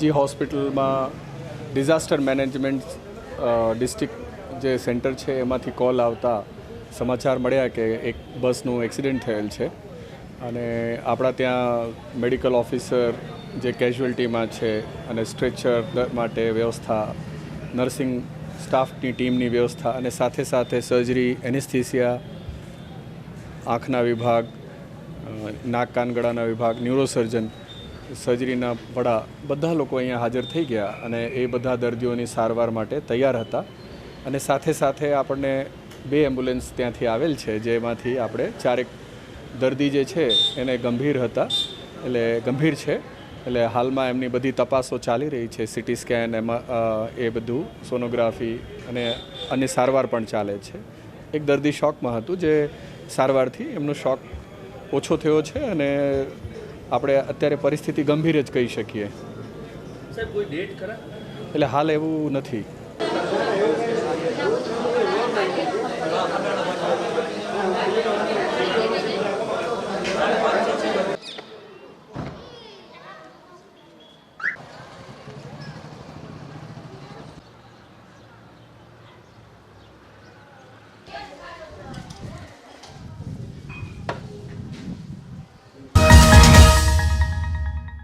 જી, હોસ્પિટલમાં disaster management district જે centre છે, એમાંથી કોલ આવતા સમાચાર મળ્યા કે એક બસનું એક્સિડન્ટ થયેલ છે. અને આપણા ત્યાં મેડિકલ ઓફિસર જે કેઝ્યુઅલ્ટીમાં છે અને સ્ટ્રેચર માટે વ્યવસ્થા, નર્સિંગ સ્ટાફની ટીમની વ્યવસ્થા અને સાથે સાથે સર્જરી, એનેસ્થિસિયા આંખના વિભાગ નાક કાનગળાના વિભાગ, ન્યુરોસર્જન, સર્જરીના વડા બધા લોકો અહીંયા હાજર થઈ ગયા અને એ બધા દર્દીઓની સારવાર માટે તૈયાર હતા. અને સાથે સાથે આપણને બે એમ્બ્યુલન્સ ત્યાંથી આવેલ છે, જેમાંથી આપણે ચારેક દર્દી જે છે એને ગંભીર હતા. એટલે ગંભીર છે. એટલે હાલમાં એમની બધી તપાસો ચાલી રહી છે સિટી સ્કેન, એમાં એ બધું, સોનોગ્રાફી અને અન્ય સારવાર પણ ચાલે છે. એક દર્દી શોકમાં હતું જે સારવારથી એમનો શોક ઓછો થયો છે અને આપણે અત્યારે પરિસ્થિતિ ગંભીર જ કહી શકીએ. એટલે હાલ એવું નથી.